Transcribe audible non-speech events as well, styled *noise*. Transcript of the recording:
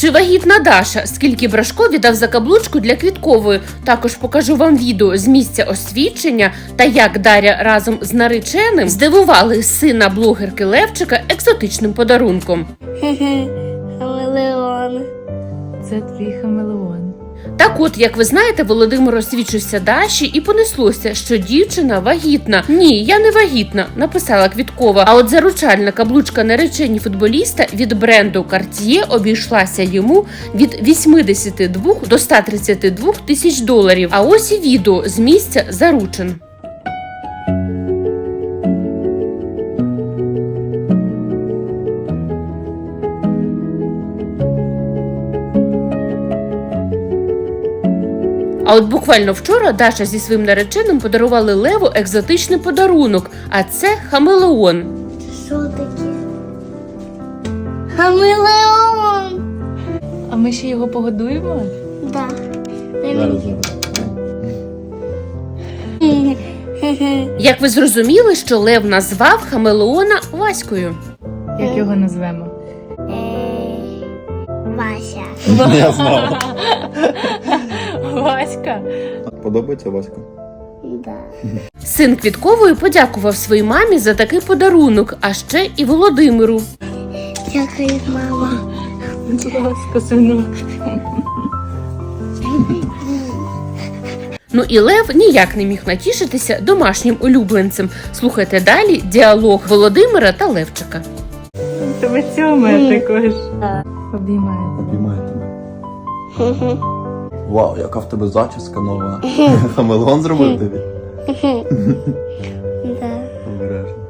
Чи вагітна Даша? Скільки Брашко віддав за каблучку для квіткової? Також покажу вам відео з місця освідчення та як Дар'я разом з нареченим здивували сина блогерки Левчика екзотичним подарунком. Хамелеон. Це твій хамелеон. Так от, як ви знаєте, Володимир освічився Даші і понеслося, що дівчина вагітна. Ні, я не вагітна, написала Квіткова. А от заручальна каблучка наречені футболіста від бренду Cartier обійшлася йому від 82 до 132 тисяч доларів. А ось і відео з місця заручин. А от буквально вчора Даша зі своїм нареченим подарували Леву екзотичний подарунок, а це хамелеон. Що таке? Хамелеон. А ми ще його погодуємо? Зараз. *laughs* Як ви зрозуміли, що Лев назвав хамелеона Ваською? Як його назвемо? Е, Вася. *laughs* Я знав. *laughs* Васька. Подобається Васька? Да. Син Квіткової подякував своїй мамі за такий подарунок, а ще і Володимиру. Дякую, мама. Будь ласка, синок. Ну і Лев ніяк не міг натішитися домашнім улюбленцем. Слухайте далі діалог Володимира та Левчика. Тебе цьомає також. Обіймає. Обіймає тебе. Вау, яка в тебе зачіска нова. *laughs* Хамелон зробив тобі. *laughs* Да. Обережно.